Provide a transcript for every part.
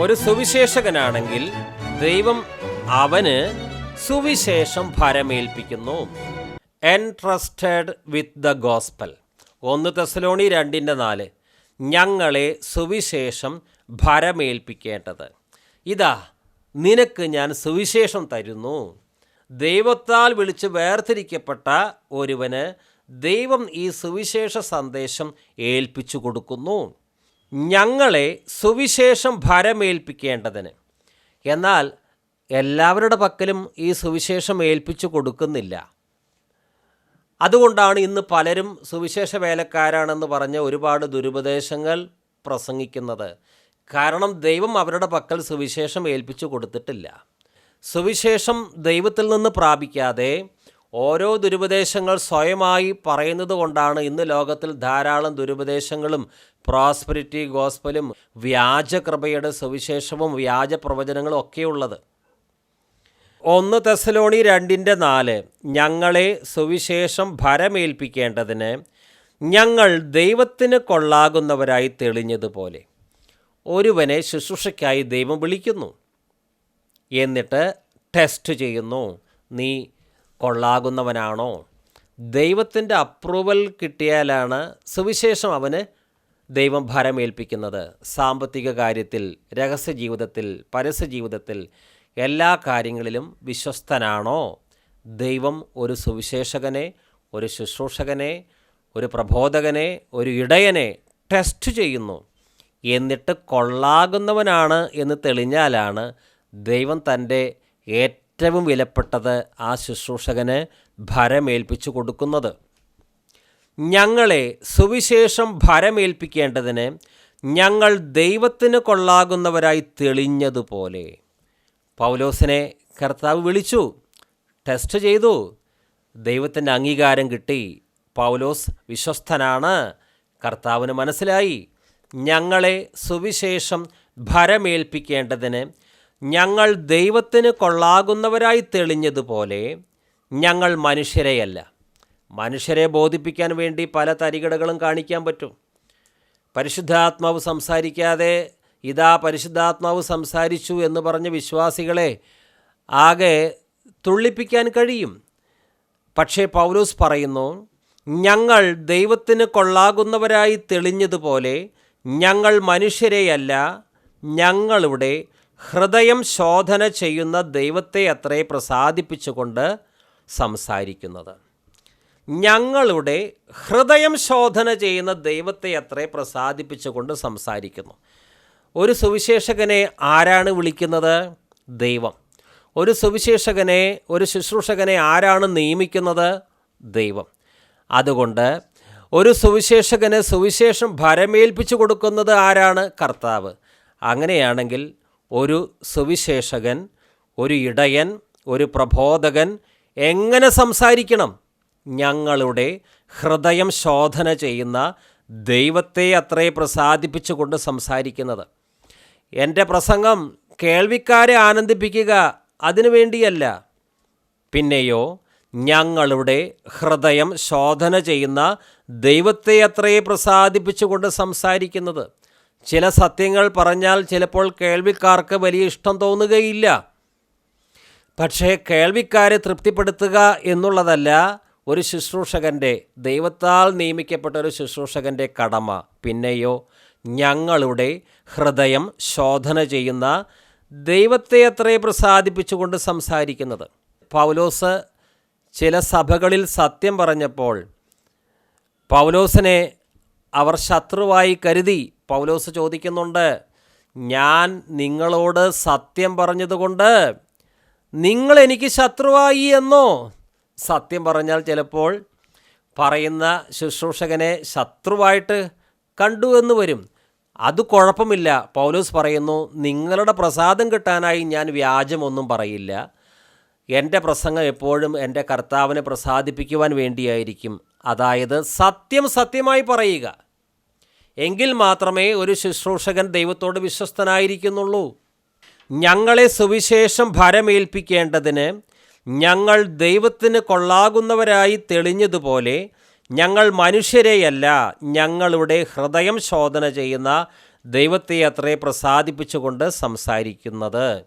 ഒരു സുവിശേഷകനാണെങ്കിൽ ദൈവം അവന് സുവിശേഷം ഭരമേൽപ്പിക്കുന്നു. എൻട്രസ്റ്റഡ് വിത്ത് ദ ഗോസ്പൽ ഒന്ന് തെസലോണി രണ്ടിന്റെ നാല്. ഞങ്ങളെ സുവിശേഷം ഭരമേൽപ്പിക്കേണ്ടത്. ഇതാ നിനക്ക് ഞാൻ സുവിശേഷം തരുന്നു. ദൈവത്താൽ വിളിച്ച് വേർതിരിക്കപ്പെട്ട ഒരുവന് ദൈവം ഈ സുവിശേഷ സന്ദേശം ഏൽപ്പിച്ചു കൊടുക്കുന്നു. ഞങ്ങളെ സുവിശേഷം ഭരമേൽപ്പിക്കേണ്ടതിന്. എന്നാൽ എല്ലാവരുടെ പക്കലും ഈ സുവിശേഷം ഏൽപ്പിച്ചു കൊടുക്കുന്നില്ല. അതുകൊണ്ടാണ് ഇന്ന് പലരും സുവിശേഷ വേലക്കാരാണെന്ന് പറഞ്ഞ് ഒരുപാട് ദുരുപദേശങ്ങൾ പ്രസംഗിക്കുന്നത്. കാരണം ദൈവം അവരുടെ പക്കൽ സുവിശേഷം ഏൽപ്പിച്ചു കൊടുത്തിട്ടില്ല. സുവിശേഷം ദൈവത്തിൽ നിന്ന് പ്രാപിക്കാതെ ഓരോ ദുരുപദേശങ്ങൾ സ്വയമായി പറയുന്നത് കൊണ്ടാണ് ഇന്ന് ലോകത്തിൽ ധാരാളം ദുരുപദേശങ്ങളും പ്രോസ്പെരിറ്റി ഗോസ്പലും വ്യാജകൃപയുടെ സുവിശേഷവും വ്യാജ പ്രവചനങ്ങളും ഒക്കെയുള്ളത്. ഒന്ന് തെസലോണി രണ്ടിന്റെ നാല് ഞങ്ങളെ സുവിശേഷം ഭരമേൽപ്പിക്കേണ്ടതിന് ഞങ്ങൾ ദൈവത്തിന് കൊള്ളാകുന്നവരായി തെളിഞ്ഞതുപോലെ. ഒരുവനെ ശുശ്രൂഷയ്ക്കായി ദൈവം വിളിക്കുന്നു. എന്നിട്ട് ടെസ്റ്റ് ചെയ്യുന്നു. നീ കൊള്ളാകുന്നവനാണോ? ദൈവത്തിന്റെ അപ്രൂവൽ കിട്ടിയാലാണ് സുവിശേഷം അവന് ദൈവം ഭരമേൽപ്പിക്കുന്നത്. സാമ്പത്തിക കാര്യത്തിൽ രഹസ്യ ജീവിതത്തിൽ പരസ്യ ജീവിതത്തിൽ എല്ലാ കാര്യങ്ങളിലും വിശ്വസ്തനാണോ? ദൈവം ഒരു സുവിശേഷകനെ ഒരു ശുശ്രൂഷകനെ ഒരു പ്രബോധകനെ ഒരു ഇടയനെ ടെസ്റ്റ് ചെയ്യുന്നു. എന്നിട്ട് കൊള്ളാകുന്നവനാണ് എന്ന് തെളിഞ്ഞാലാണ് ദൈവം തന്റെ ഏറ്റവും വിലപ്പെട്ടത് ആ ശുശ്രൂഷകന് ഭരമേൽപ്പിച്ചു കൊടുക്കുന്നത്. ഞങ്ങളെ സുവിശേഷം ഭരമേൽപ്പിക്കേണ്ടതിന് ഞങ്ങൾ ദൈവത്തിന് കൊള്ളാകുന്നവരായി തെളിഞ്ഞതുപോലെ. പൗലോസിനെ കർത്താവ് വിളിച്ചു ടെസ്റ്റ് ചെയ്തു ദൈവത്തിന്റെ അംഗീകാരം കിട്ടി. പൗലോസ് വിശ്വസ്തനാണ്. കർത്താവിന് മനസ്സിലായി. ഞങ്ങളെ സുവിശേഷം ഭരമേൽപ്പിക്കേണ്ടതിന് ഞങ്ങൾ ദൈവത്തിന് കൊള്ളാകുന്നവരായി തെളിഞ്ഞതുപോലെ ഞങ്ങൾ മനുഷ്യരെയല്ല. മനുഷ്യരെ ബോധിപ്പിക്കാൻ വേണ്ടി പല തരികടകളും കാണിക്കാൻ പറ്റും. പരിശുദ്ധാത്മാവ് സംസാരിക്കാതെ ഇതാ പരിശുദ്ധാത്മാവ് സംസാരിച്ചു എന്ന് പറഞ്ഞ വിശ്വാസികളെ ആകെ തുള്ളിപ്പിക്കാൻ കഴിയും. പക്ഷേ പൗലോസ് പറയുന്നു ഞങ്ങൾ ദൈവത്തിന് കൊള്ളാകുന്നവരായി തെളിഞ്ഞതുപോലെ ഞങ്ങൾ മനുഷ്യരെയല്ല. ഞങ്ങളുടെ ഹൃദയം ശോധന ചെയ്യുന്ന ദൈവത്തെ അത്രേ പ്രസാദിപ്പിച്ചുകൊണ്ട് സംസാരിക്കുന്നത്. ഞങ്ങളുടെ ഹൃദയം ശോധന ചെയ്യുന്ന ദൈവത്തെ അത്രേ പ്രസാദിപ്പിച്ചുകൊണ്ട് സംസാരിക്കുന്നു. ഒരു സുവിശേഷകനെ ആരാണ് വിളിക്കുന്നത്? ദൈവം. ഒരു സുവിശേഷകനെ ഒരു ശുശ്രൂഷകനെ ആരാണ് നിയമിക്കുന്നത്? ദൈവം. അതുകൊണ്ട് ഒരു സുവിശേഷകന് സുവിശേഷം ഭരമേൽപ്പിച്ചു കൊടുക്കുന്നത് ആരാണ്? കർത്താവ്. അങ്ങനെയാണെങ്കിൽ ഒരു സുവിശേഷകൻ ഒരു ഇടയൻ ഒരു പ്രബോധകൻ എങ്ങനെ സംസാരിക്കണം? ഞങ്ങളുടെ ഹൃദയം ശോധന ചെയ്യുന്ന ദൈവത്തെ അത്രേ പ്രസാദിപ്പിച്ചുകൊണ്ട് സംസാരിക്കുന്നത്. എന്റെ പ്രസംഗം കേൾവിക്കാരെ ആനന്ദിപ്പിക്കുക അതിനു വേണ്ടിയല്ല. പിന്നെയോ ഞങ്ങളുടെ ഹൃദയം ശോധന ചെയ്യുന്ന ദൈവത്തെ അത്രേ പ്രസാദിപ്പിച്ചുകൊണ്ട് സംസാരിക്കുന്നത്. ചില സത്യങ്ങൾ പറഞ്ഞാൽ ചിലപ്പോൾ കേൾവിക്കാർക്ക് വലിയ ഇഷ്ടം തോന്നുകയില്ല. പക്ഷേ കേൾവിക്കാരെ തൃപ്തിപ്പെടുത്തുക എന്നുള്ളതല്ല ഒരു ശുശ്രൂഷകന്റെ ദൈവത്താൽ നിയമിക്കപ്പെട്ട ഒരു ശുശ്രൂഷകന്റെ കടമ. പിന്നെയോ ഞങ്ങളുടെ ഹൃദയം ശോധന ചെയ്യുന്ന ദൈവത്തെ അത്രേ പ്രസാദിപ്പിച്ചുകൊണ്ട് സംസാരിക്കുന്നത്. പൗലോസ് ചില സഭകളിൽ സത്യം പറഞ്ഞപ്പോൾ പൗലോസിനെ അവർ ശത്രുവായി കരുതി. പൗലോസ് ചോദിക്കുന്നുണ്ട് ഞാൻ നിങ്ങളോട് സത്യം പറഞ്ഞതുകൊണ്ട് നിങ്ങൾ എനിക്ക് ശത്രുവായി എന്നോ? സത്യം പറഞ്ഞാൽ ചിലപ്പോൾ പറയുന്ന ശുശ്രൂഷകനെ ശത്രുവായിട്ട് കണ്ടു എന്ന് വരും. അത് കുഴപ്പമില്ല. പൗലോസ് പറയുന്നു നിങ്ങളുടെ പ്രസാദം കിട്ടാനായി ഞാൻ വ്യാജമൊന്നും പറയില്ല. എന്റെ പ്രസംഗം എപ്പോഴും എന്റെ കർത്താവിനെ പ്രസാദിപ്പിക്കുവാൻ വേണ്ടിയായിരിക്കും. അതായത് സത്യം സത്യമായി പറയുക. എങ്കിൽ മാത്രമേ ഒരു ശുശ്രൂഷകൻ ദൈവത്തോട് വിശ്വസ്തനായിരിക്കുന്നുള്ളൂ. ഞങ്ങളെ സുവിശേഷം ഭരമേൽപ്പിക്കേണ്ടതിന് ഞങ്ങൾ ദൈവത്തിന് കൊള്ളാകുന്നവരായി തെളിഞ്ഞതുപോലെ ഞങ്ങൾ മനുഷ്യരെയല്ല ഞങ്ങളുടെ ഹൃദയം ശോധന ചെയ്യുന്ന ദൈവത്തെ അത്രേ പ്രസാദിപ്പിച്ചുകൊണ്ട് സംസാരിക്കുന്നത്.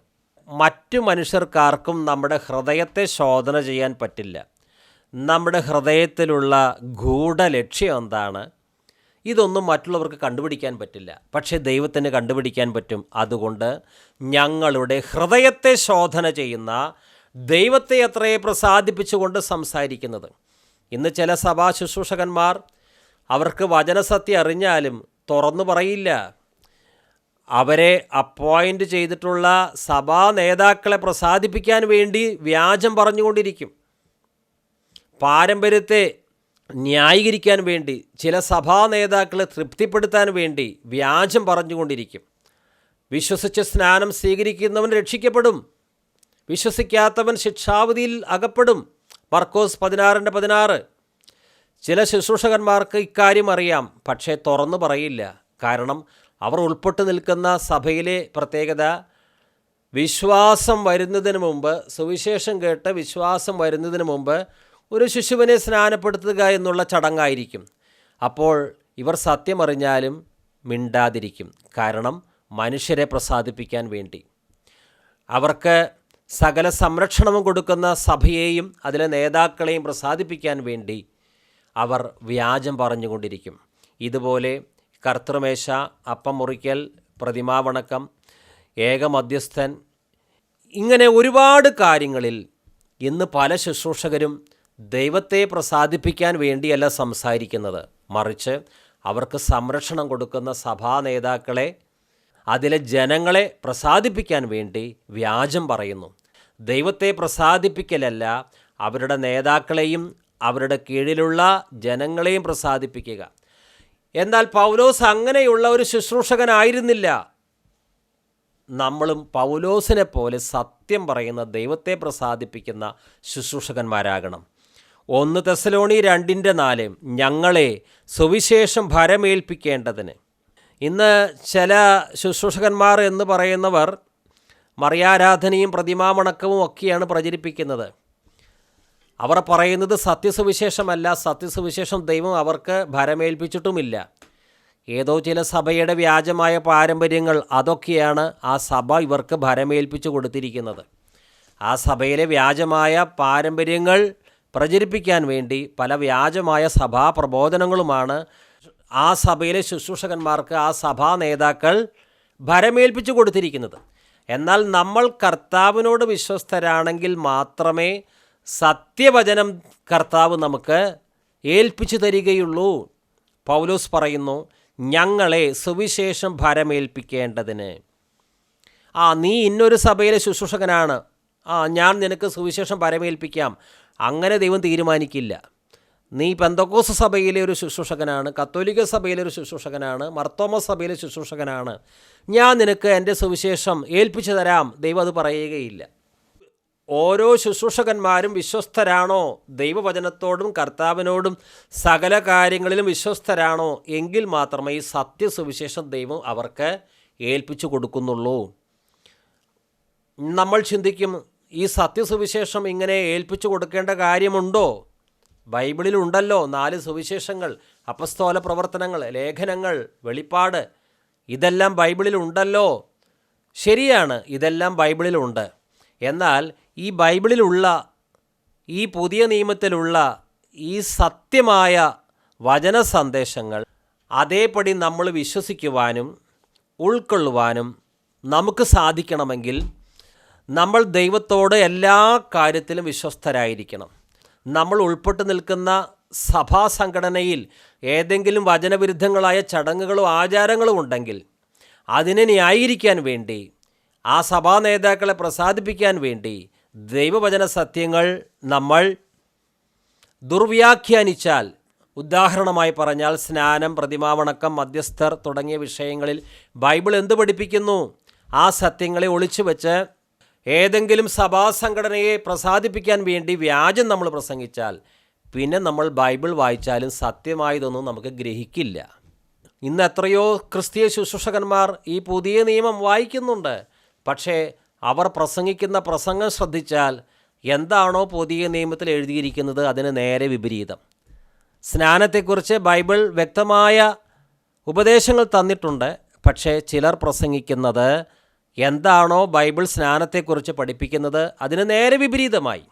മറ്റു മനുഷ്യർക്കാർക്കും നമ്മുടെ ഹൃദയത്തെ ശോധന ചെയ്യാൻ പറ്റില്ല. നമ്മുടെ ഹൃദയത്തിലുള്ള ഗൂഢലക്ഷ്യം എന്താണ്? ഇതൊന്നും മറ്റുള്ളവർക്ക് കണ്ടുപിടിക്കാൻ പറ്റില്ല. പക്ഷേ ദൈവത്തിന് കണ്ടുപിടിക്കാൻ പറ്റും. അതുകൊണ്ട് ഞങ്ങളുടെ ഹൃദയത്തെ ശോധന ചെയ്യുന്ന ദൈവത്തെ അത്രയെ പ്രസാദിപ്പിച്ചുകൊണ്ട് സംസാരിക്കുന്നത്. ഇന്ന് ചില സഭാ ശുശ്രൂഷകന്മാർ അവർക്ക് വചനസത്യം അറിഞ്ഞാലും തുറന്നു പറയില്ല. അവരെ അപ്പോയിന്റ് ചെയ്തിട്ടുള്ള സഭാ നേതാക്കളെ പ്രസാദിപ്പിക്കാൻ വേണ്ടി വ്യാജം പറഞ്ഞുകൊണ്ടിരിക്കും. പാരമ്പര്യത്തെ ന്യായീകരിക്കാൻ വേണ്ടി ചില സഭാ നേതാക്കളെ തൃപ്തിപ്പെടുത്താൻ വേണ്ടി വ്യാജം പറഞ്ഞുകൊണ്ടിരിക്കും. വിശ്വസിച്ച് സ്നാനം സ്വീകരിക്കുന്നവൻ രക്ഷിക്കപ്പെടും. വിശ്വസിക്കാത്തവൻ ശിക്ഷാവധിയിൽ അകപ്പെടും. മർക്കോസ് പതിനാറിന്റെ പതിനാറ്. ചില ശുശ്രൂഷകന്മാർക്ക് ഇക്കാര്യം അറിയാം പക്ഷേ തുറന്നു പറയില്ല. കാരണം അവർ ഉൾപ്പെട്ടു നിൽക്കുന്ന സഭയിലെ പ്രത്യേകത വിശ്വാസം വരുന്നതിന് മുമ്പ് സുവിശേഷം കേട്ട് വിശ്വാസം വരുന്നതിന് മുമ്പ് ഒരു ശിശുവിനെ സ്നാനപ്പെടുത്തുക എന്നുള്ള ചടങ്ങായിരിക്കും. അപ്പോൾ ഇവർ സത്യമറിഞ്ഞാലും മിണ്ടാതിരിക്കും. കാരണം മനുഷ്യരെ പ്രസാദിപ്പിക്കാൻ വേണ്ടി. അവർക്ക് സകല സംരക്ഷണവും കൊടുക്കുന്ന സഭയെയും അതിലെ നേതാക്കളെയും പ്രസാദിപ്പിക്കാൻ വേണ്ടി അവർ വ്യാജം പറഞ്ഞുകൊണ്ടിരിക്കും. ഇതുപോലെ കർത്തൃമേശ അപ്പം മുറിക്കൽ പ്രതിമാവണക്കം ഏകമധ്യസ്ഥൻ ഇങ്ങനെ ഒരുപാട് കാര്യങ്ങളിൽ ഇന്ന് പല ശുശ്രൂഷകരും ദൈവത്തെ പ്രസാദിപ്പിക്കാൻ വേണ്ടിയല്ല സംസാരിക്കുന്നത്. മറിച്ച് അവർക്ക് സംരക്ഷണം കൊടുക്കുന്ന സഭാ നേതാക്കളെ അതിലെ ജനങ്ങളെ പ്രസാദിപ്പിക്കാൻ വേണ്ടി വ്യാജം പറയുന്നു. ദൈവത്തെ പ്രസാദിപ്പിക്കലല്ല അവരുടെ നേതാക്കളെയും അവരുടെ കീഴിലുള്ള ജനങ്ങളെയും പ്രസാദിപ്പിക്കുക. എന്നാൽ പൗലോസ് അങ്ങനെയുള്ള ഒരു ശുശ്രൂഷകനായിരുന്നില്ല. നമ്മളും പൗലോസിനെ പോലെ സത്യം പറയുന്ന ദൈവത്തെ പ്രസാദിപ്പിക്കുന്ന ശുശ്രൂഷകന്മാരാകണം. ഒന്ന് തെസലോണി രണ്ടിന്റെ നാല് ഞങ്ങളെ സുവിശേഷം ഭരമേൽപ്പിക്കേണ്ടതിന്. ഇന്ന് ചില ശുശ്രൂഷകന്മാർ എന്ന് പറയുന്നവർ മറിയാരാധനയും പ്രതിമാമണക്കവും ഒക്കെയാണ് പ്രചരിപ്പിക്കുന്നത്. അവർ പറയുന്നത് സത്യസുവിശേഷമല്ല സത്യസുവിശേഷം ദൈവം അവർക്ക് ഭരമേൽപ്പിച്ചിട്ടുമില്ല. ഏതോ ചില സഭയുടെ വ്യാജമായ പാരമ്പര്യങ്ങൾ അതൊക്കെയാണ് ആ സഭ ഇവർക്ക് ഭരമേൽപ്പിച്ചു കൊടുത്തിരിക്കുന്നത്. ആ സഭയിലെ വ്യാജമായ പാരമ്പര്യങ്ങൾ പ്രചരിപ്പിക്കാൻ വേണ്ടി പല വ്യാജമായ സഭാ പ്രബോധനങ്ങളുമാണ് ആ സഭയിലെ ശുശ്രൂഷകന്മാർക്ക് ആ സഭാ നേതാക്കൾ ഭരമേൽപ്പിച്ചു കൊടുത്തിരിക്കുന്നത്. എന്നാൽ നമ്മൾ കർത്താവിനോട് വിശ്വസ്തരാണെങ്കിൽ മാത്രമേ സത്യവചനം കർത്താവ് നമുക്ക് ഏൽപ്പിച്ചു തരികയുള്ളൂ. പൗലോസ് പറയുന്നു ഞങ്ങളെ സുവിശേഷം ഭരമേൽപ്പിക്കേണ്ടതിന്. ആ നീ ഇന്നൊരു സഭയിലെ ശുശ്രൂഷകനാണ്. ആ ഞാൻ നിനക്ക് സുവിശേഷം പരമേൽപ്പിക്കാം അങ്ങനെ ദൈവം തീരുമാനിക്കില്ല. നീ പെന്തക്കോസ് സഭയിലെ ഒരു ശുശ്രൂഷകനാണ് കത്തോലിക്ക സഭയിലെ ഒരു ശുശ്രൂഷകനാണ് മർത്തോമ സഭയിലെ ശുശ്രൂഷകനാണ്. ഞാൻ നിനക്ക് എന്റെ സുവിശേഷം ഏൽപ്പിച്ചു തരാം. ദൈവം അത് പറയുകയില്ല. ഓരോ ശുശ്രൂഷകന്മാരും വിശ്വസ്തരാണോ? ദൈവവചനത്തോടും കർത്താവിനോടും സകല കാര്യങ്ങളിലും വിശ്വസ്തരാണോ? എങ്കിൽ മാത്രമേ ഈ സത്യസുവിശേഷം ദൈവം അവർക്ക് ഏൽപ്പിച്ചു കൊടുക്കുന്നുള്ളൂ. നമ്മൾ ചിന്തിക്കും ഈ സത്യസുവിശേഷം ഇങ്ങനെ ഏൽപ്പിച്ചു കൊടുക്കേണ്ട കാര്യമുണ്ടോ? ബൈബിളിലുണ്ടല്ലോ നാല് സുവിശേഷങ്ങൾ അപസ്തോല പ്രവർത്തനങ്ങൾ ലേഖനങ്ങൾ വെളിപ്പാട്. ഇതെല്ലാം ബൈബിളിലുണ്ടല്ലോ. ശരിയാണ് ഇതെല്ലാം ബൈബിളിലുണ്ട്. എന്നാൽ ഈ ബൈബിളിലുള്ള ഈ പുതിയ നിയമത്തിലുള്ള ഈ സത്യമായ വചന സന്ദേശങ്ങൾ അതേപടി നമ്മൾ വിശ്വസിക്കുവാനും ഉൾക്കൊള്ളുവാനും നമുക്ക് സാധിക്കണമെങ്കിൽ നമ്മൾ ദൈവത്തോട് എല്ലാ കാര്യത്തിലും വിശ്വസ്തരായിരിക്കണം. നമ്മൾ ഉൾപ്പെട്ടു നിൽക്കുന്ന സഭാ സംഘടനയിൽ ഏതെങ്കിലും വചനവിരുദ്ധങ്ങളായ ചടങ്ങുകളോ ആചാരങ്ങളോ ഉണ്ടെങ്കിൽ അതിനെ ന്യായീകരിക്കാൻ വേണ്ടി ആ സഭാ നേതാക്കളെ പ്രസാദിപ്പിക്കാൻ വേണ്ടി ദൈവവചന സത്യങ്ങൾ നമ്മൾ ദുർവ്യാഖ്യാനിച്ചാൽ ഉദാഹരണമായി പറഞ്ഞാൽ സ്നാനം പ്രതിമാവണക്കം മധ്യസ്ഥർ തുടങ്ങിയ വിഷയങ്ങളിൽ ബൈബിൾ എന്ത് പഠിപ്പിക്കുന്നു? ആ സത്യങ്ങളെ ഒളിച്ചു വെച്ച് ഏതെങ്കിലും സഭാ സംഘടനയെ പ്രസാദിപ്പിക്കാൻ വേണ്ടി വ്യാജം നമ്മൾ പ്രസംഗിച്ചാൽ പിന്നെ നമ്മൾ ബൈബിൾ വായിച്ചാലും സത്യമായതൊന്നും നമുക്ക് ഗ്രഹിക്കില്ല. ഇന്ന് എത്രയോ ക്രിസ്തീയ ശുശ്രൂഷകന്മാർ ഈ പുതിയ നിയമം വായിക്കുന്നുണ്ട്. പക്ഷേ അവർ പ്രസംഗിക്കുന്ന പ്രസംഗം ശ്രദ്ധിച്ചാൽ എന്താണോ പുതിയ നിയമത്തിൽ എഴുതിയിരിക്കുന്നത് അതിന് നേരെ വിപരീതം. സ്നാനത്തെക്കുറിച്ച് ബൈബിൾ വ്യക്തമായ ഉപദേശങ്ങൾ തന്നിട്ടുണ്ട്. പക്ഷേ ചിലർ പ്രസംഗിക്കുന്നത് എന്താണോ ബൈബിൾ സ്നാനത്തെക്കുറിച്ച് പഠിപ്പിക്കുന്നത് അതിന് നേരെ വിപരീതമായി.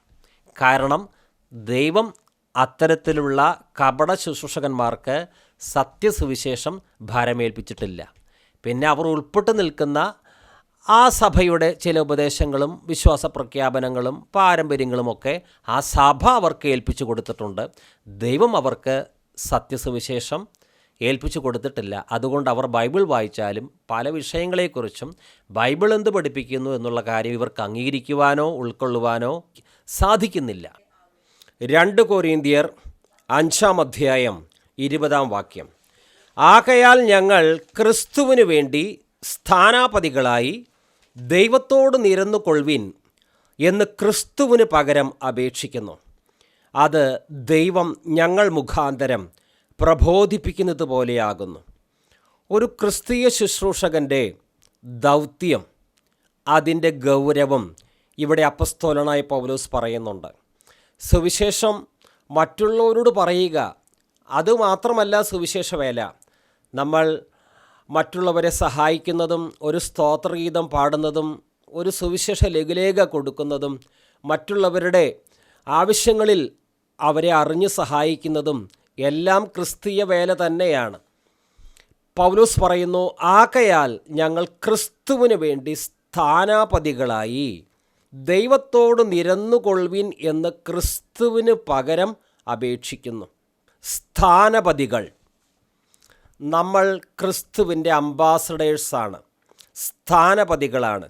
കാരണം ദൈവം അത്തരത്തിലുള്ള കപട ശുശ്രൂഷകന്മാർക്ക് സത്യസുവിശേഷം ഭാരമേൽപ്പിച്ചിട്ടില്ല. പിന്നെ അവർ ഉൾപ്പെട്ടു നിൽക്കുന്ന ആ സഭയുടെ ചില ഉപദേശങ്ങളും വിശ്വാസ പ്രഖ്യാപനങ്ങളും പാരമ്പര്യങ്ങളുമൊക്കെ ആ സഭ അവർക്ക് ഏൽപ്പിച്ചു കൊടുത്തിട്ടുണ്ട്. ദൈവം അവർക്ക് സത്യസുവിശേഷം ഏൽപ്പിച്ചു കൊടുത്തിട്ടില്ല. അതുകൊണ്ട് അവർ ബൈബിൾ വായിച്ചാലും പല വിഷയങ്ങളെക്കുറിച്ചും ബൈബിൾ എന്ത് പഠിപ്പിക്കുന്നു എന്നുള്ള കാര്യം ഇവർക്ക് അംഗീകരിക്കുവാനോ ഉൾക്കൊള്ളുവാനോ സാധിക്കുന്നില്ല. രണ്ട് കൊരീന്തിയർ അഞ്ചാം അധ്യായം ഇരുപതാം വാക്യം. ആകയാൽ ഞങ്ങൾ ക്രിസ്തുവിനു വേണ്ടി സ്ഥാനാപതികളായി ദൈവത്തോട് നിരന്നു കൊൾവിൻ എന്ന് ക്രിസ്തുവിന് പകരം അപേക്ഷിക്കുന്നു. അത് ദൈവം ഞങ്ങൾ മുഖാന്തരം പ്രബോധിപ്പിക്കുന്നത് പോലെയാകുന്നു. ഒരു ക്രിസ്തീയ ശുശ്രൂഷകന്റെ ദൗത്യം അതിന്റെ ഗൗരവം ഇവിടെ അപ്പസ്തോലനായി പൗലോസ് പറയുന്നുണ്ട്. സുവിശേഷം മറ്റുള്ളവരോട് പറയുക അതുമാത്രമല്ല സുവിശേഷ വേല നമ്മൾ മറ്റുള്ളവരെ സഹായിക്കുന്നതും ഒരു സ്തോത്രഗീതം പാടുന്നതും ഒരു സുവിശേഷ ലഘുലേഖ കൊടുക്കുന്നതും മറ്റുള്ളവരുടെ ആവശ്യങ്ങളിൽ അവരെ അറിഞ്ഞ് സഹായിക്കുന്നതും എല്ലാം ക്രിസ്തീയ വേല തന്നെയാണ്. പൗലോസ് പറയുന്നു ആകയാൽ ഞങ്ങൾ ക്രിസ്തുവിന് വേണ്ടി സ്ഥാനാപതികളായി ദൈവത്തോട് നിരന്നുകൊള്ളുവിൻ എന്ന് ക്രിസ്തുവിന് പകരം അപേക്ഷിക്കുന്നു. സ്ഥാനപതികൾ. നമ്മൾ ക്രിസ്തുവിന്റെ അംബാസഡേഴ്സാണ്. സ്ഥാനപതികളാണ്.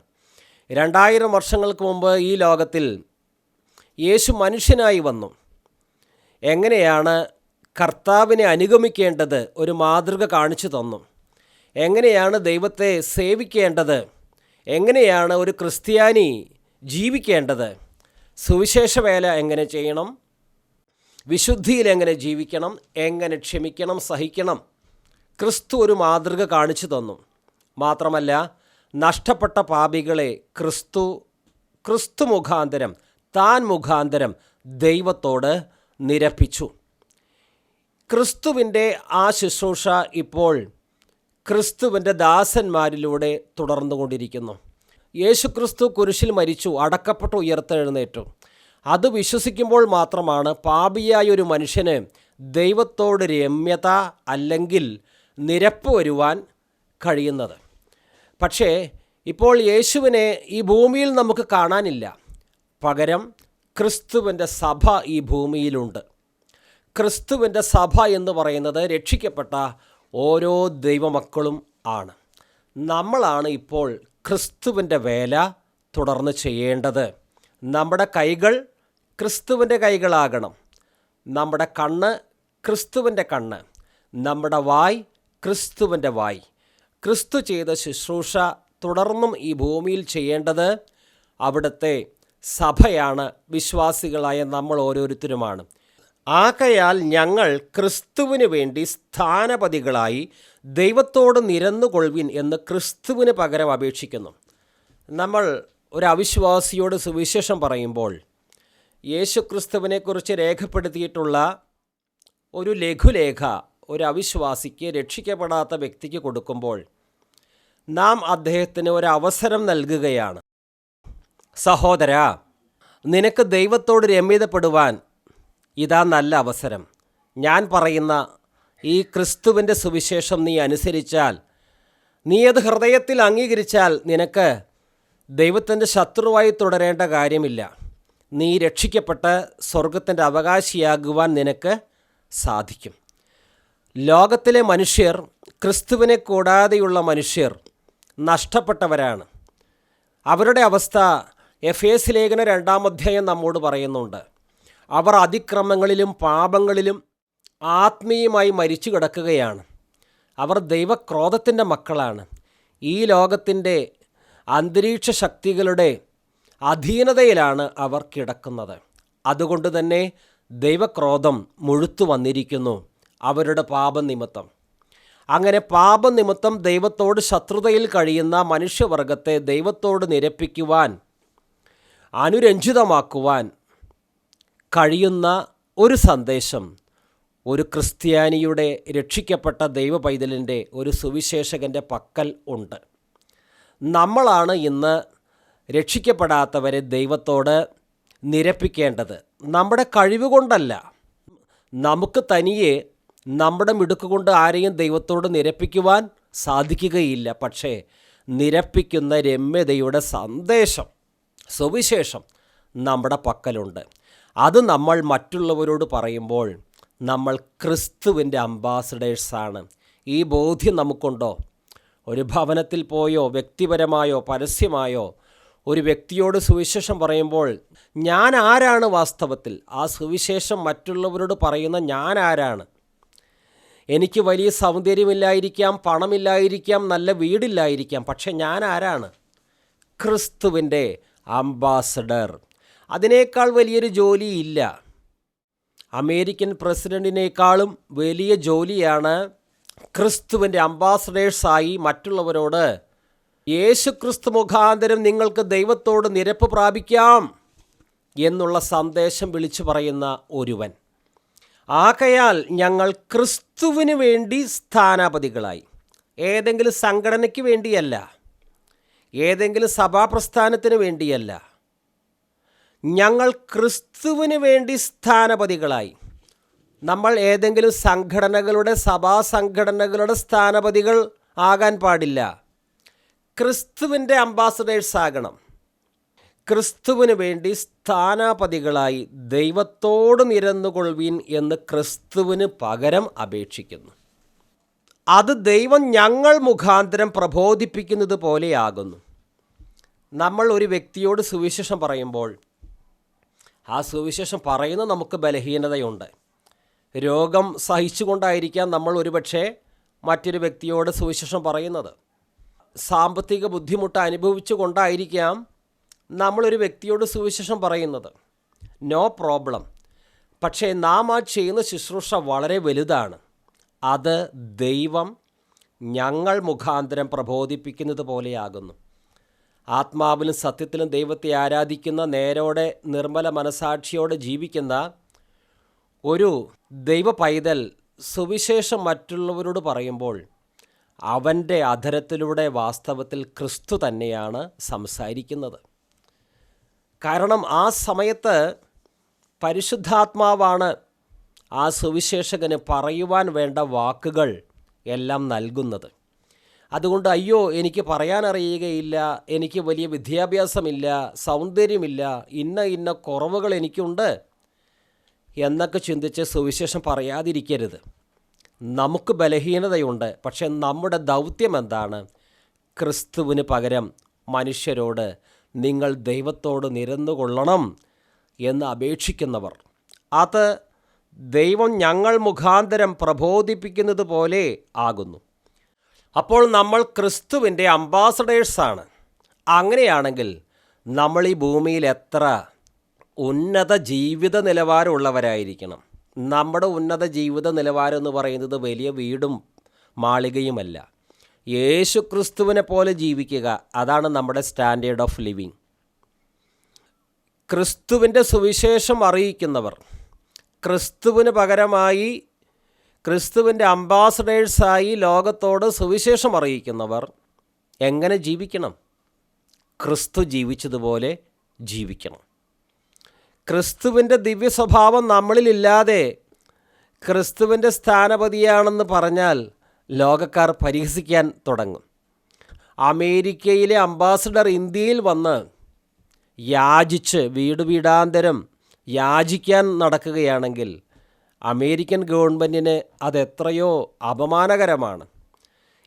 രണ്ടായിരം വർഷങ്ങൾക്ക് മുമ്പ് ഈ ലോകത്തിൽ യേശു മനുഷ്യനായി വന്നു. എങ്ങനെയാണ് കർത്താവിനെ അനുഗമിക്കേണ്ടത് ഒരു മാതൃക കാണിച്ചു തന്നു. എങ്ങനെയാണ് ദൈവത്തെ സേവിക്കേണ്ടത്? എങ്ങനെയാണ് ഒരു ക്രിസ്ത്യാനി ജീവിക്കേണ്ടത്? സുവിശേഷ വേല എങ്ങനെ ചെയ്യണം? വിശുദ്ധിയിൽ എങ്ങനെ ജീവിക്കണം? എങ്ങനെ ക്ഷമിക്കണം? സഹിക്കണം? ക്രിസ്തു ഒരു മാതൃക കാണിച്ചു തന്നു. മാത്രമല്ല നഷ്ടപ്പെട്ട പാപികളെ ക്രിസ്തു ക്രിസ്തു മുഖാന്തരം താൻ മുഖാന്തരം ദൈവത്തോട് നിരപ്പിച്ചു. ക്രിസ്തുവിന്റെ ആ ശുശ്രൂഷ ഇപ്പോൾ ക്രിസ്തുവിന്റെ ദാസന്മാരിലൂടെ തുടർന്നുകൊണ്ടിരിക്കുന്നു. യേശു ക്രിസ്തു കുരിശിൽ മരിച്ചു അടക്കപ്പെട്ട് ഉയർത്തെഴുന്നേറ്റു. അത് വിശ്വസിക്കുമ്പോൾ മാത്രമാണ് പാപിയായ ഒരു മനുഷ്യന് ദൈവത്തോട് രമ്യത അല്ലെങ്കിൽ നിരപ്പ് വരുവാൻ കഴിയുന്നത്. പക്ഷേ ഇപ്പോൾ യേശുവിനെ ഈ ഭൂമിയിൽ നമുക്ക് കാണാനില്ല. പകരം ക്രിസ്തുവിന്റെ സഭ ഈ ഭൂമിയിലുണ്ട്. ക്രിസ്തുവിന്റെ സഭ എന്ന് പറയുന്നത് രക്ഷിക്കപ്പെട്ട ഓരോ ദൈവമക്കളും ആണ്. നമ്മളാണ് ഇപ്പോൾ ക്രിസ്തുവിന്റെ വേല തുടർന്ന് ചെയ്യേണ്ടത്. നമ്മുടെ കൈകൾ ക്രിസ്തുവിന്റെ കൈകളാകണം. നമ്മുടെ കണ്ണ് ക്രിസ്തുവിന്റെ കണ്ണ്. നമ്മുടെ വായ് ക്രിസ്തുവിന്റെ വായ്. ക്രിസ്തു ചെയ്ത ശുശ്രൂഷ തുടർന്നും ഈ ഭൂമിയിൽ ചെയ്യേണ്ടത് അവിടുത്തെ സഭയാണ് വിശ്വാസികളായ നമ്മൾ ഓരോരുത്തരുമാണ്. ആകയാൽ ഞങ്ങൾ ക്രിസ്തുവിന് വേണ്ടി സ്ഥാനപതികളായി ദൈവത്തോട് നിരന്നുകൊള്ളുവിൻ എന്ന് ക്രിസ്തുവിന് പകരം അപേക്ഷിക്കുന്നു. നമ്മൾ ഒരു അവിശ്വാസിയോട് സുവിശേഷം പറയുമ്പോൾ യേശുക്രിസ്തുവിനെക്കുറിച്ച് രേഖപ്പെടുത്തിയിട്ടുള്ള ഒരു ലഘുലേഖ ഒരു അവിശ്വാസിക്ക് രക്ഷിക്കപ്പെടാത്ത വ്യക്തിക്ക് കൊടുക്കുമ്പോൾ നാം അദ്ദേഹത്തിന് ഒരു അവസരം നൽകുകയാണ്. സഹോദര നിനക്ക് ദൈവത്തോട് രമ്യതപ്പെടുവാൻ ഇതാ നല്ല അവസരം. ഞാൻ പറയുന്ന ഈ ക്രിസ്തുവിന്റെ സുവിശേഷം നീ അനുസരിച്ചാൽ നീ അത് ഹൃദയത്തിൽ അംഗീകരിച്ചാൽ നിനക്ക് ദൈവത്തിന്റെ ശത്രുവായി തുടരേണ്ട കാര്യമില്ല. നീ രക്ഷിക്കപ്പെട്ട് സ്വർഗത്തിന്റെ അവകാശിയാകുവാൻ നിനക്ക് സാധിക്കും. ലോകത്തിലെ മനുഷ്യർ ക്രിസ്തുവിനെ കൂടാതെയുള്ള മനുഷ്യർ നഷ്ടപ്പെട്ടവരാണ്. അവരുടെ അവസ്ഥ എഫ് എസ് ലേഖന രണ്ടാം അധ്യായം നമ്മോട് പറയുന്നുണ്ട്. അവർ അതിക്രമങ്ങളിലും പാപങ്ങളിലും ആത്മീയമായി മരിച്ചു കിടക്കുകയാണ്. അവർ ദൈവക്രോധത്തിന്റെ മക്കളാണ്. ഈ ലോകത്തിന്റെ അന്തരീക്ഷ ശക്തികളുടെ അധീനതയിലാണ് അവർ കിടക്കുന്നത്. അതുകൊണ്ട് തന്നെ ദൈവക്രോധം മുഴുത്തു വന്നിരിക്കുന്നു അവരുടെ പാപനിമിത്തം. അങ്ങനെ പാപനിമിത്തം ദൈവത്തോട് ശത്രുതയിൽ കഴിയുന്ന മനുഷ്യവർഗത്തെ ദൈവത്തോട് നിരപ്പിക്കുവാൻ അനുരഞ്ജിതമാക്കുവാൻ കഴിയുന്ന ഒരു സന്ദേശം ഒരു ക്രിസ്ത്യാനിയുടെ രക്ഷിക്കപ്പെട്ട ദൈവ പൈതലിന്റെ ഒരു സുവിശേഷകന്റെ പക്കൽ ഉണ്ട്. നമ്മളാണ് ഇന്ന് രക്ഷിക്കപ്പെടാത്തവരെ ദൈവത്തോട് നിരപ്പിക്കേണ്ടത്. നമ്മുടെ കഴിവ് കൊണ്ടല്ല നമുക്ക് തനിയെ നമ്മുടെ മിടുക്ക് കൊണ്ട് ആരെയും ദൈവത്തോട് നിരപ്പിക്കുവാൻ സാധിക്കുകയില്ല. പക്ഷേ നിരപ്പിക്കുന്ന രമ്യതയുടെ സന്ദേശം സുവിശേഷം നമ്മുടെ പക്കലുണ്ട്. അത് നമ്മൾ മറ്റുള്ളവരോട് പറയുമ്പോൾ നമ്മൾ ക്രിസ്തുവിന്റെ അംബാസഡേഴ്സാണ്. ഈ ബോധ്യം നമുക്കുണ്ടോ? ഒരു ഭവനത്തിൽ പോയോ വ്യക്തിപരമായോ പരസ്യമായോ ഒരു വ്യക്തിയോട് സുവിശേഷം പറയുമ്പോൾ ഞാൻ ആരാണ് വാസ്തവത്തിൽ? ആ സുവിശേഷം മറ്റുള്ളവരോട് പറയുന്ന ഞാൻ ആരാണ്? എനിക്ക് വലിയ സൗന്ദര്യമില്ലായിരിക്കാം പണമില്ലായിരിക്കാം നല്ല വീടില്ലായിരിക്കാം പക്ഷെ ഞാൻ ആരാണ്? ക്രിസ്തുവിന്റെ അംബാസഡർ. അതിനേക്കാൾ വലിയൊരു ജോലിയില്ല. അമേരിക്കൻ പ്രസിഡന്റിനേക്കാളും വലിയ ജോലിയാണ് ക്രിസ്തുവിന്റെ അംബാസഡേഴ്സായി മറ്റുള്ളവരോട് യേശു ക്രിസ്തു മുഖാന്തരം നിങ്ങൾക്ക് ദൈവത്തോട് നിരപ്പ് പ്രാപിക്കാം എന്നുള്ള സന്ദേശം വിളിച്ചു പറയുന്ന ഒരുവൻ. ആകയാൽ ഞങ്ങൾ ക്രിസ്തുവിന് വേണ്ടി സ്ഥാനാപതികളായി. ഏതെങ്കിലും സംഘടനയ്ക്ക് വേണ്ടിയല്ല. ഏതെങ്കിലും സഭാപ്രസ്ഥാനത്തിന് വേണ്ടിയല്ല. ഞങ്ങൾ ക്രിസ്തുവിന് വേണ്ടി സ്ഥാനപതികളായി. നമ്മൾ ഏതെങ്കിലും സംഘടനകളുടെ സഭാ സംഘടനകളുടെ സ്ഥാനപതികൾ ആകാൻ പാടില്ല. ക്രിസ്തുവിന്റെ അംബാസഡേഴ്സ് ആകണം. ക്രിസ്തുവിന് വേണ്ടി സ്ഥാനാപതികളായി ദൈവത്തോട് നിരന്നുകൊള്ളുവീൻ എന്ന് ക്രിസ്തുവിന് പകരം അപേക്ഷിക്കുന്നു. അത് ദൈവം ഞങ്ങൾ മുഖാന്തരം പ്രബോധിപ്പിക്കുന്നത് പോലെയാകുന്നു. നമ്മൾ ഒരു വ്യക്തിയോട് സുവിശേഷം പറയുമ്പോൾ ആ സുവിശേഷം പറയുന്ന നമുക്ക് ബലഹീനതയുണ്ട്. രോഗം സഹിച്ചുകൊണ്ടായിരിക്കാം നമ്മൾ ഒരുപക്ഷെ മറ്റൊരു വ്യക്തിയോട് സുവിശേഷം പറയുന്നത്. സാമ്പത്തിക ബുദ്ധിമുട്ട് അനുഭവിച്ചു കൊണ്ടായിരിക്കാം നമ്മളൊരു വ്യക്തിയോട് സുവിശേഷം പറയുന്നത്. നോ പ്രോബ്ലം പക്ഷേ നാം ആ ചെയ്യുന്ന ശുശ്രൂഷ വളരെ വലുതാണ്. അത് ദൈവം ഞങ്ങൾ മുഖാന്തരം പ്രബോധിപ്പിക്കുന്നത് പോലെയാകുന്നു. ആത്മാവിലും സത്യത്തിലും ദൈവത്തെ ആരാധിക്കുന്ന നേരോടെ നിർമ്മല മനസാക്ഷിയോടെ ജീവിക്കുന്ന ഒരു ദൈവ പൈതൽ സുവിശേഷം മറ്റുള്ളവരോട് പറയുമ്പോൾ അവന്റെ അധരത്തിലൂടെ വാസ്തവത്തിൽ ക്രിസ്തു തന്നെയാണ് സംസാരിക്കുന്നത്. കാരണം ആ സമയത്ത് പരിശുദ്ധാത്മാവാണ് ആ സുവിശേഷകന് പറയുവാൻ വേണ്ട വാക്കുകൾ എല്ലാം നൽകുന്നത്. അതുകൊണ്ട് അയ്യോ എനിക്ക് പറയാൻ അറിയുകയില്ല എനിക്ക് വലിയ വിദ്യാഭ്യാസമില്ല സൗന്ദര്യമില്ല ഇന്ന ഇന്ന കുറവുകൾ എനിക്കുണ്ട് എന്നൊക്കെ ചിന്തിച്ച് സുവിശേഷം പറയാതിരിക്കരുത്. നമുക്ക് ബലഹീനതയുണ്ട് പക്ഷെ നമ്മുടെ ദൗത്യം എന്താണ്? ക്രിസ്തുവിന് പകരം മനുഷ്യരോട് നിങ്ങൾ ദൈവത്തോട് നിരന്നുകൊള്ളണം എന്ന് അപേക്ഷിക്കുന്നവർ. അത് ദൈവം ഞങ്ങൾ മുഖാന്തരം പ്രബോധിപ്പിക്കുന്നത് പോലെ ആകുന്നു. അപ്പോൾ നമ്മൾ ക്രിസ്തുവിന്റെ അംബാസഡേഴ്സാണ്. അങ്ങനെയാണെങ്കിൽ നമ്മൾ ഈ ഭൂമിയിൽ എത്ര ഉന്നത ജീവിത നിലവാരമുള്ളവരായിരിക്കണം. നമ്മുടെ ഉന്നത ജീവിത നിലവാരം എന്ന് പറയുന്നത് വലിയ വീടും മാളികയുമല്ല. യേശു ക്രിസ്തുവിനെ പോലെ ജീവിക്കുക അതാണ് നമ്മുടെ സ്റ്റാൻഡേർഡ് ഓഫ് ലിവിങ്. ക്രിസ്തുവിന്റെ സുവിശേഷം അറിയിക്കുന്നവർ ക്രിസ്തുവിന് പകരമായി ക്രിസ്തുവിന്റെ അംബാസഡേഴ്സായി ലോകത്തോട് സുവിശേഷം അറിയിക്കുന്നവർ എങ്ങനെ ജീവിക്കണം? ക്രിസ്തു ജീവിച്ചതുപോലെ ജീവിക്കണം. ക്രിസ്തുവിന്റെ ദിവ്യ സ്വഭാവം നമ്മളിലില്ലാതെ ക്രിസ്തുവിന്റെ സ്ഥാനപതിയാണെന്ന് പറഞ്ഞാൽ ലോകക്കാർ പരിഹസിക്കാൻ തുടങ്ങും. അമേരിക്കയിലെ അംബാസഡർ ഇന്ത്യയിൽ വന്ന് യാചിച്ച് വീട് വീടാന്തരം യാചിക്കാൻ നടക്കുകയാണെങ്കിൽ അമേരിക്കൻ ഗവൺമെന്റിന് അതെത്രയോ അപമാനകരമാണ്.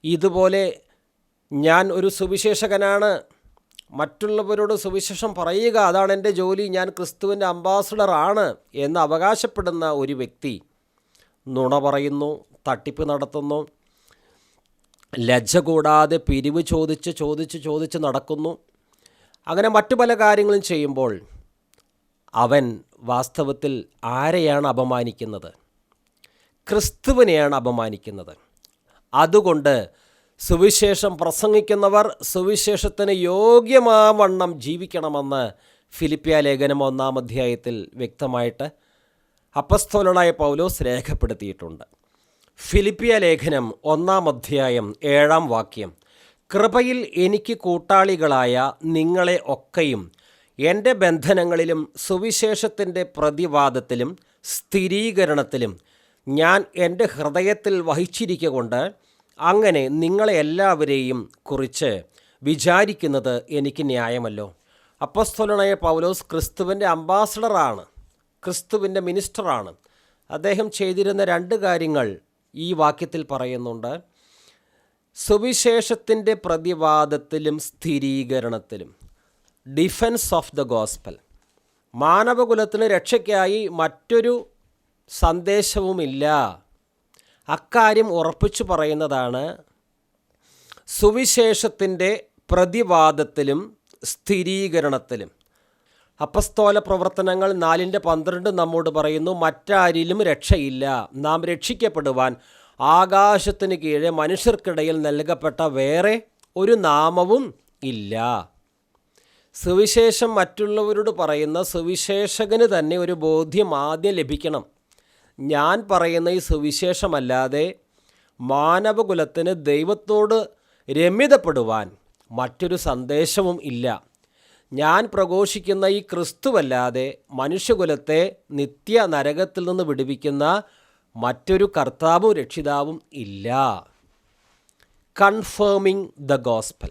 ഇതുപോലെ ഞാൻ ഒരു സുവിശേഷകനാണ് മറ്റുള്ളവരോട് സുവിശേഷം പറയുക അതാണ് എന്റെ ജോലി ഞാൻ ക്രിസ്തുവിന്റെ അംബാസഡറാണ് എന്ന് അവകാശപ്പെടുന്ന ഒരു വ്യക്തി നുണ പറയുന്നു തട്ടിപ്പ് നടത്തുന്നു ലജ്ജ കൂടാതെ പിരിവ് ചോദിച്ച് ചോദിച്ച് ചോദിച്ച് നടക്കുന്നു. അങ്ങനെ മറ്റു പല കാര്യങ്ങളും ചെയ്യുമ്പോൾ അവൻ വാസ്തവത്തിൽ ആരെയാണ് അപമാനിക്കുന്നത്? ക്രിസ്തുവിനെയാണ് അപമാനിക്കുന്നത്. അതുകൊണ്ട് സുവിശേഷം പ്രസംഗിക്കുന്നവർ സുവിശേഷത്തിന് യോഗ്യമാവണ്ണം ജീവിക്കണമെന്ന് ഫിലിപ്പിയ ലേഖനം ഒന്നാം അധ്യായത്തിൽ വ്യക്തമായിട്ട് അപ്പസ്തോലനായ പൗലോസ് രേഖപ്പെടുത്തിയിട്ടുണ്ട്. ഫിലിപ്പിയ ലേഖനം ഒന്നാം അധ്യായം ഏഴാം വാക്യം കൃപയിൽ എനിക്ക് കൂട്ടാളികളായ നിങ്ങളെ ഒക്കെയും എന്റെ ബന്ധനങ്ങളിലും സുവിശേഷത്തിന്റെ പ്രതിവാദത്തിലും സ്ഥിരീകരണത്തിലും ഞാൻ എന്റെ ഹൃദയത്തിൽ വഹിച്ചിരിക്കൊണ്ട് അങ്ങനെ നിങ്ങളെ എല്ലാവരെയും കുറിച്ച് വിചാരിക്കുന്നത് എനിക്ക് ന്യായമല്ലോ. അപ്പസ്തോലനായ പൗലോസ് ക്രിസ്തുവിന്റെ അംബാസഡറാണ് ക്രിസ്തുവിന്റെ മിനിസ്റ്ററാണ്. അദ്ദേഹം ചെയ്തിരുന്ന രണ്ട് കാര്യങ്ങൾ ഈ വാക്യത്തിൽ പറയുന്നുണ്ട്. സുവിശേഷത്തിന്റെ പ്രതിവാദത്തിലും സ്ഥിരീകരണത്തിലും. ഡിഫൻസ് ഓഫ് ദ ഗോസ്പൽ മാനവകുലത്തിന് രക്ഷയ്ക്കായി മറ്റൊരു സന്ദേശവുമില്ല. അക്കാര്യം ഉറപ്പിച്ചു പറയുന്നതാണ് സുവിശേഷത്തിന്റെ പ്രതിവാദത്തിലും സ്ഥിരീകരണത്തിലും. അപ്പസ്തോല പ്രവർത്തനങ്ങൾ നാലിന്റെ പന്ത്രണ്ട് നമ്മോട് പറയുന്നു മറ്റാരിലും രക്ഷയില്ല. നാം രക്ഷിക്കപ്പെടുവാൻ ആകാശത്തിന് കീഴെ മനുഷ്യർക്കിടയിൽ നൽകപ്പെട്ട വേറെ ഒരു നാമവും ഇല്ല. സുവിശേഷം മറ്റുള്ളവരോട് പറയുന്ന സുവിശേഷകന് തന്നെ ഒരു ബോധ്യം ആദ്യം ലഭിക്കണം. ഞാൻ പറയുന്ന ഈ സുവിശേഷമല്ലാതെ മാനവകുലത്തിന് ദൈവത്തോട് രമ്യതപ്പെടുവാൻ മറ്റൊരു സന്ദേശവും ഇല്ല. ഞാൻ പ്രഘോഷിക്കുന്ന ഈ ക്രിസ്തുവല്ലാതെ മനുഷ്യകുലത്തെ നിത്യ നരകത്തിൽ നിന്ന് വിടുവിക്കുന്ന മറ്റൊരു കർത്താവും രക്ഷിതാവും ഇല്ല. കൺഫേമിംഗ് ദ ഗോസ്പൽ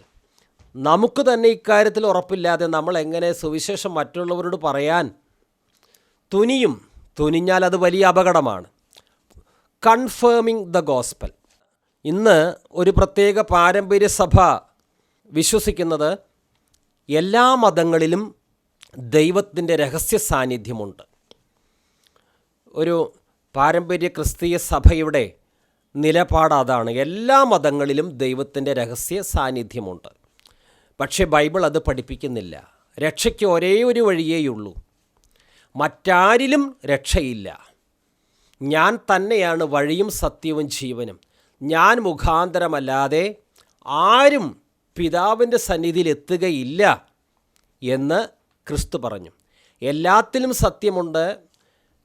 നമുക്ക് തന്നെ ഇക്കാര്യത്തിൽ ഉറപ്പില്ലാതെ നമ്മൾ എങ്ങനെ സുവിശേഷം മറ്റുള്ളവരോട് പറയാൻ തുനിയും തുനിഞ്ഞാൽ അത് വലിയ അപകടമാണ്. കൺഫേമിംഗ് ദ ഗോസ്പൽ ഇന്ന് ഒരു പ്രത്യേക പാരമ്പര്യ സഭ വിശ്വസിക്കുന്നത് എല്ലാ മതങ്ങളിലും ദൈവത്തിന്റെ രഹസ്യ സാന്നിധ്യമുണ്ട്. ഒരു പാരമ്പര്യ ക്രിസ്തീയ സഭയുടെ നിലപാട് അതാണ്. എല്ലാ മതങ്ങളിലും ദൈവത്തിന്റെ രഹസ്യ സാന്നിധ്യമുണ്ട്. പക്ഷേ ബൈബിൾ അത് പഠിപ്പിക്കുന്നില്ല. രക്ഷയ്ക്ക് ഒരേ ഒരു വഴിയേയുള്ളൂ. മറ്റാരിലും രക്ഷയില്ല. ഞാൻ തന്നെയാണ് വഴിയും സത്യവും ജീവനും. ഞാൻ മുഖാന്തരമല്ലാതെ ആരും പിതാവിന്റെ സന്നിധിയിൽ എത്തുകയില്ല എന്ന് ക്രിസ്തു പറഞ്ഞു. എല്ലാത്തിലും സത്യമുണ്ട്.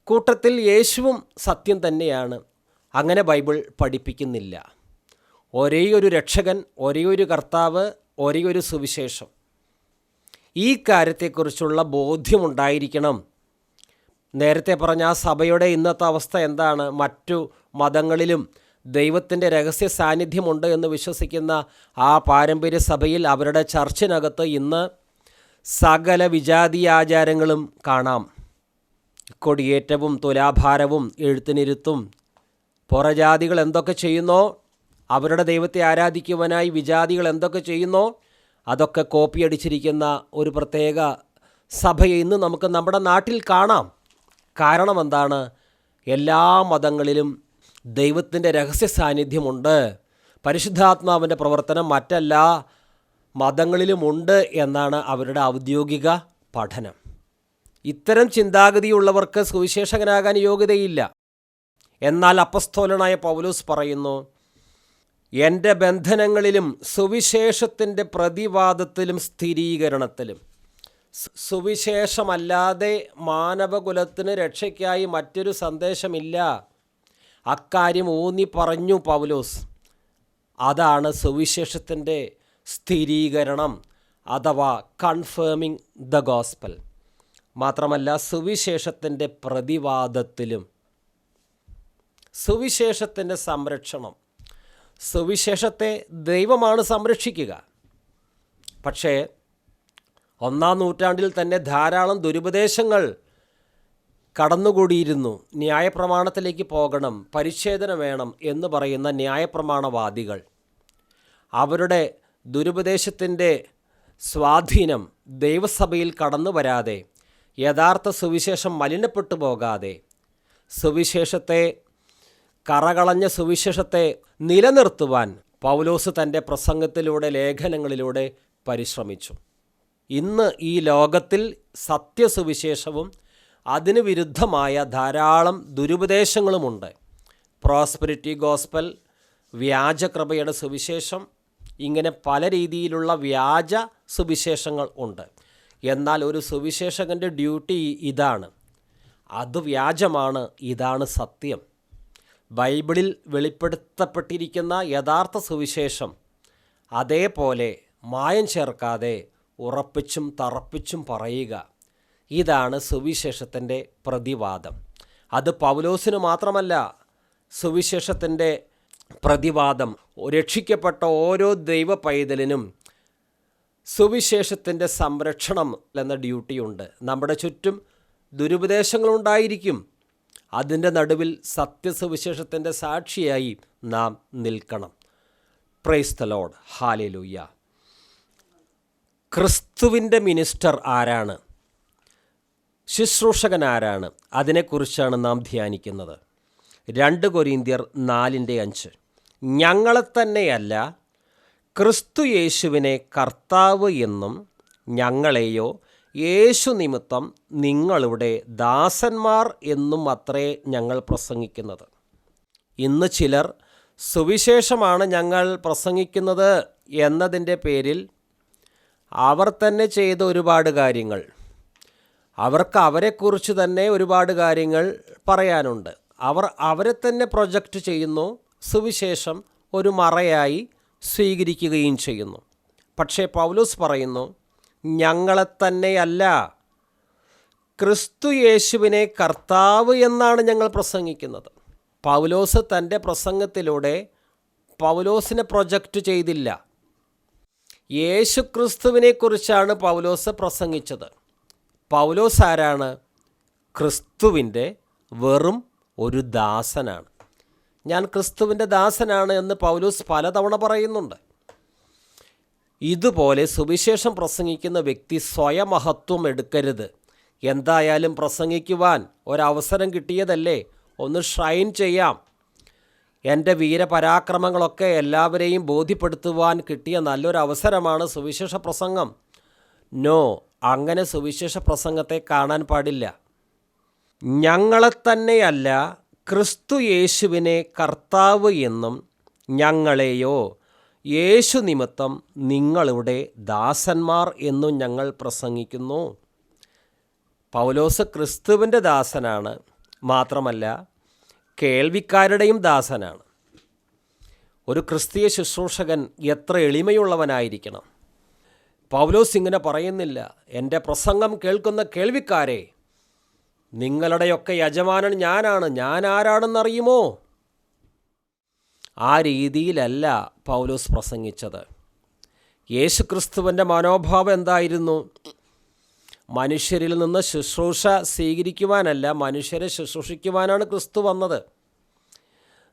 കൂട്ടത്തിൽ യേശുവും സത്യം തന്നെയാണ്. അങ്ങനെ ബൈബിൾ പഠിപ്പിക്കുന്നില്ല. ഒരേ ഒരു രക്ഷകൻ ഒരേ ഒരു കർത്താവ് ഒരേ ഒരു സുവിശേഷം. ഈ കാര്യത്തെക്കുറിച്ചുള്ള ബോധ്യമുണ്ടായിരിക്കണം. നേരത്തെ പറഞ്ഞ ആ സഭയുടെ ഇന്നത്തെ അവസ്ഥ എന്താണ്? മറ്റു മതങ്ങളിലും ദൈവത്തിന്റെ രഹസ്യ സാന്നിധ്യമുണ്ട് എന്ന് വിശ്വസിക്കുന്ന ആ പാരമ്പര്യ സഭയിൽ അവരുടെ ചർച്ചിനകത്ത് ഇന്ന് സകല വിജാതീയാചാരങ്ങളും കാണാം. കൊടിയേറ്റവും തുലാഭാരവും എഴുത്തിനിരുത്തും പുറജാതികൾ എന്തൊക്കെ ചെയ്യുന്നോ അവരുടെ ദൈവത്തെ ആരാധിക്കുവാനായി വിജാതികൾ എന്തൊക്കെ ചെയ്യുന്നോ അതൊക്കെ കോപ്പി അടിച്ചിരിക്കുന്ന ഒരു പ്രത്യേക സഭയെ ഇന്ന് നമുക്ക് നമ്മുടെ നാട്ടിൽ കാണാം. കാരണം എന്താണ്? എല്ലാ മതങ്ങളിലും ദൈവത്തിന്റെ രഹസ്യ സാന്നിധ്യമുണ്ട്. പരിശുദ്ധാത്മാവിന്റെ പ്രവർത്തനം മറ്റെല്ലാ മതങ്ങളിലുമുണ്ട് എന്നാണ് അവരുടെ ഔദ്യോഗിക പഠനം. ഇത്തരം ചിന്താഗതിയുള്ളവർക്ക് സുവിശേഷകനാകാൻ യോഗ്യതയില്ല. എന്നാൽ അപ്പസ്തോലനായ പൗലോസ് പറയുന്നു എന്റെ ബന്ധനങ്ങളിലും സുവിശേഷത്തിന്റെ പ്രതിവാദത്തിലും സ്ഥിരീകരണത്തിലും. സുവിശേഷമല്ലാതെ മാനവകുലത്തിന് രക്ഷയ്ക്കായി മറ്റൊരു സന്ദേശമില്ല. അക്കാര്യം ഊന്നി പറഞ്ഞു പൗലോസ്. അതാണ് സുവിശേഷത്തിന്റെ സ്ഥിരീകരണം അഥവാ കൺഫേമിംഗ് ദ ഗോസ്പൽ മാത്രമല്ല സുവിശേഷത്തിന്റെ പ്രതിവാദത്തിലും. സുവിശേഷത്തിന്റെ സംരക്ഷണം. സുവിശേഷത്തെ ദൈവമാണ് സംരക്ഷിക്കുക. പക്ഷേ ഒന്നാം നൂറ്റാണ്ടിൽ തന്നെ ധാരാളം ദുരുപദേശങ്ങൾ കടന്നുകൂടിയിരുന്നു. ന്യായപ്രമാണത്തിലേക്ക് പോകണം പരിച്ഛേദന വേണം എന്ന് പറയുന്ന ന്യായപ്രമാണവാദികൾ. അവരുടെ ദുരുപദേശത്തിന്റെ സ്വാധീനം ദൈവസഭയിൽ കടന്നു വരാതെ യഥാർത്ഥ സുവിശേഷം മലിനപ്പെട്ടു പോകാതെ സുവിശേഷത്തെ കറകളഞ്ഞ സുവിശേഷത്തെ നിലനിർത്തുവാൻ പൗലോസ് തന്റെ പ്രസംഗത്തിലൂടെ ലേഖനങ്ങളിലൂടെ പരിശ്രമിച്ചു. ഇന്ന് ഈ ലോകത്തിൽ സത്യസുവിശേഷവും അതിന് വിരുദ്ധമായ ധാരാളം ദുരുപദേശങ്ങളുമുണ്ട്. പ്രോസ്പെരിറ്റി ഗോസ്പൽ വ്യാജകൃപയുടെ സുവിശേഷം ഇങ്ങനെ പല രീതിയിലുള്ള വ്യാജ സുവിശേഷങ്ങൾ ഉണ്ട്. എന്നാൽ ഒരു സുവിശേഷകന്റെ ഡ്യൂട്ടി ഇതാണ്. അത് വ്യാജമാണ് ഇതാണ് സത്യം. ബൈബിളിൽ വെളിപ്പെടുത്തപ്പെട്ടിരിക്കുന്ന യഥാർത്ഥ സുവിശേഷം അതേപോലെ മായം ചേർക്കാതെ ഉറപ്പിച്ചും തറപ്പിച്ചും പറയുക. ഇതാണ് സുവിശേഷത്തിന്റെ പ്രതിവാദം. അത് പൗലോസിന് മാത്രമല്ല സുവിശേഷത്തിന്റെ പ്രതിവാദം. രക്ഷിക്കപ്പെട്ട ഓരോ ദൈവ പൈതലിനും സുവിശേഷത്തിന്റെ സംരക്ഷണം എന്ന ഡ്യൂട്ടിയുണ്ട്. നമ്മുടെ ചുറ്റും ദുരുപദേശങ്ങളുണ്ടായിരിക്കും. അതിന്റെ നടുവിൽ സത്യസുവിശേഷത്തിന്റെ സാക്ഷിയായി നാം നിൽക്കണം. പ്രൈസ് ദ ലോഡ് ഹാലേലൂയ്യ ക്രിസ്തുവിന്റെ മിനിസ്റ്റർ ആരാണ്? ശുശ്രൂഷകൻ ആരാണ്? അതിനെക്കുറിച്ചാണ് നാം ധ്യാനിക്കുന്നത്. രണ്ട് കൊരീന്ത്യർ നാലിന്റെ അഞ്ച്. ഞങ്ങളെ തന്നെയല്ല ക്രിസ്തു യേശുവിനെ കർത്താവ് എന്നും ഞങ്ങളെയോ യേശു നിമിത്തം നിങ്ങളുടെ ദാസന്മാർ എന്നും അത്രേ ഞങ്ങൾ പ്രസംഗിക്കുന്നത്. ഇന്ന് ചിലർ സുവിശേഷമാണ് ഞങ്ങൾ പ്രസംഗിക്കുന്നത് എന്നതിന്റെ പേരിൽ അവർ തന്നെ ചെയ്ത ഒരുപാട് കാര്യങ്ങൾ. അവർക്ക് അവരെക്കുറിച്ച് തന്നെ ഒരുപാട് കാര്യങ്ങൾ പറയാനുണ്ട്. അവർ അവരെ തന്നെ പ്രൊജക്റ്റ് ചെയ്യുന്നു സുവിശേഷം ഒരു മറയായി സ്വീകരിക്കുകയും ചെയ്യുന്നു. പക്ഷേ പൗലൂസ് പറയുന്നു ഞങ്ങളെ തന്നെയല്ല ക്രിസ്തു യേശുവിനെ കർത്താവ് എന്നാണ് ഞങ്ങൾ പ്രസംഗിക്കുന്നത്. പൗലോസ് തന്റെ പ്രസംഗത്തിലൂടെ പൗലോസിനെ പ്രൊജക്റ്റ് ചെയ്തില്ല. യേശു ക്രിസ്തുവിനെക്കുറിച്ചാണ് പൗലോസ് പ്രസംഗിച്ചത്. പൗലോസ് ആരാണ്? ക്രിസ്തുവിന്റെ വെറും ഒരു ദാസനാണ്. ഞാൻ ക്രിസ്തുവിന്റെ ദാസനാണ് എന്ന് പൗലോസ് പലതവണ പറയുന്നുണ്ട്. ഇതുപോലെ സുവിശേഷം പ്രസംഗിക്കുന്ന വ്യക്തി സ്വയമഹത്വം എടുക്കരുത്. എന്തായാലും പ്രസംഗിക്കുവാൻ ഒരവസരം കിട്ടിയതല്ലേ? ഒന്ന് ഷൈൻ ചെയ്യാം. എന്റെ വീരപരാക്രമങ്ങളൊക്കെ എല്ലാവരെയും ബോധ്യപ്പെടുത്തുവാൻ കിട്ടിയ നല്ലൊരു അവസരമാണ് സുവിശേഷ പ്രസംഗം. നോ അങ്ങനെ സുവിശേഷ പ്രസംഗത്തെ കാണാൻ പാടില്ല. ഞങ്ങളെ തന്നെയല്ല ക്രിസ്തു യേശുവിനെ കർത്താവ് എന്നും ഞങ്ങളെയോ യേശു നിമിത്തം നിങ്ങളിവിടെ ദാസന്മാർ എന്നും ഞങ്ങൾ പ്രസംഗിക്കുന്നു. പൗലോസ് ക്രിസ്തുവിന്റെ ദാസനാണ് മാത്രമല്ല കേൾവിക്കാരുടെയും ദാസനാണ്. ഒരു ക്രിസ്തീയ ശുശ്രൂഷകൻ എത്ര എളിമയുള്ളവനായിരിക്കണം. പൗലോസ് ഇങ്ങനെ പറയുന്നില്ല എന്റെ പ്രസംഗം കേൾക്കുന്ന കേൾവിക്കാരെ നിങ്ങളുടെയൊക്കെ യജമാനൻ ഞാനാണ് ഞാൻ ആരാണെന്നറിയുമോ ആ രീതിയിലല്ല പൗലോസ് പ്രസംഗിച്ചത്. യേശുക്രിസ്തുവിന്റെ മനോഭാവം എന്തായിരുന്നു? മനുഷ്യരിൽ നിന്ന് ശുശ്രൂഷ സ്വീകരിക്കുവാനല്ല മനുഷ്യരെ ശുശ്രൂഷിക്കുവാനാണ് ക്രിസ്തു വന്നത്.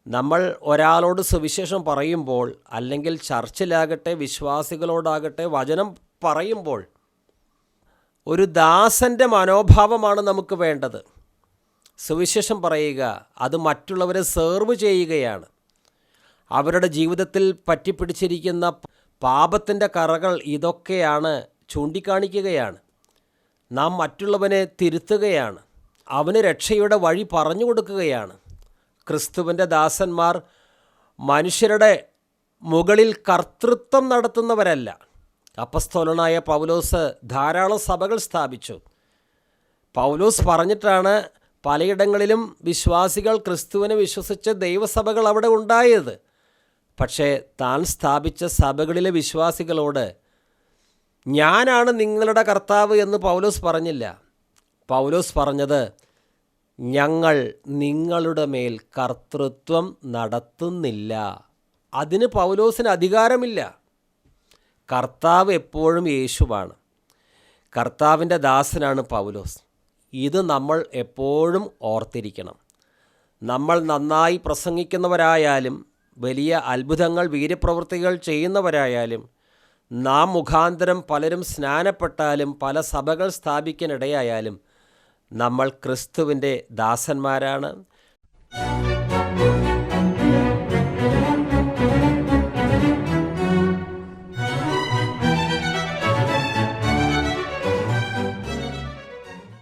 നമ്മൾ ഒരാളോട് സുവിശേഷം പറയുമ്പോൾ അല്ലെങ്കിൽ ചർച്ചിലാകട്ടെ വിശ്വാസികളോടാകട്ടെ വചനം പറയുമ്പോൾ ഒരു ദാസന്റെ മനോഭാവമാണ് നമുക്ക് വേണ്ടത്. സുവിശേഷം പറയുക അത് മറ്റുള്ളവരെ സെർവ് ചെയ്യുകയാണ്. അവരുടെ ജീവിതത്തിൽ പറ്റിപ്പിടിച്ചിരിക്കുന്ന പാപത്തിന്റെ കറകൾ ഇതൊക്കെയാണ് ചൂണ്ടിക്കാണിക്കുകയാണ്. നാം മറ്റുള്ളവനെ തിരുത്തുകയാണ്. അവന് രക്ഷയുടെ വഴി പറഞ്ഞു കൊടുക്കുകയാണ്. ക്രിസ്തുവിന്റെ ദാസന്മാർ മനുഷ്യരുടെ മുകളിൽ കർത്തൃത്വം നടത്തുന്നവരല്ല. അപ്പസ്തോലനായ പൗലോസ് ധാരാളം സഭകൾ സ്ഥാപിച്ചു. പൗലോസ് പറഞ്ഞിട്ടാണ് പലയിടങ്ങളിലും വിശ്വാസികൾ ക്രിസ്തുവിനെ വിശ്വസിച്ച ദൈവസഭകൾ അവിടെ ഉണ്ടായത്. പക്ഷേ താൻ സ്ഥാപിച്ച സഭകളിലെ വിശ്വാസികളോട് ഞാനാണ് നിങ്ങളുടെ കർത്താവ് എന്ന് പൗലോസ് പറഞ്ഞില്ല. പൗലോസ് പറഞ്ഞത് ഞങ്ങൾ നിങ്ങളുടെ മേൽ കർത്തൃത്വം നടത്തുന്നില്ല. അതിന് പൗലോസിന് അധികാരമില്ല. കർത്താവ് എപ്പോഴും യേശുവാണ്. കർത്താവിന്റെ ദാസനാണ് പൗലോസ്. ഇത് നമ്മൾ എപ്പോഴും ഓർത്തിരിക്കണം. നമ്മൾ നന്നായി പ്രസംഗിക്കുന്നവരായാലും വലിയ അത്ഭുതങ്ങൾ വീര്യപ്രവൃത്തികൾ ചെയ്യുന്നവരായാലും നാം മുഖാന്തരം പലരും സ്നാനപ്പെട്ടാലും പല സഭകൾ സ്ഥാപിക്കാനിടയായാലും നമ്മൾ ക്രിസ്തുവിന്റെ ദാസന്മാരാണ്.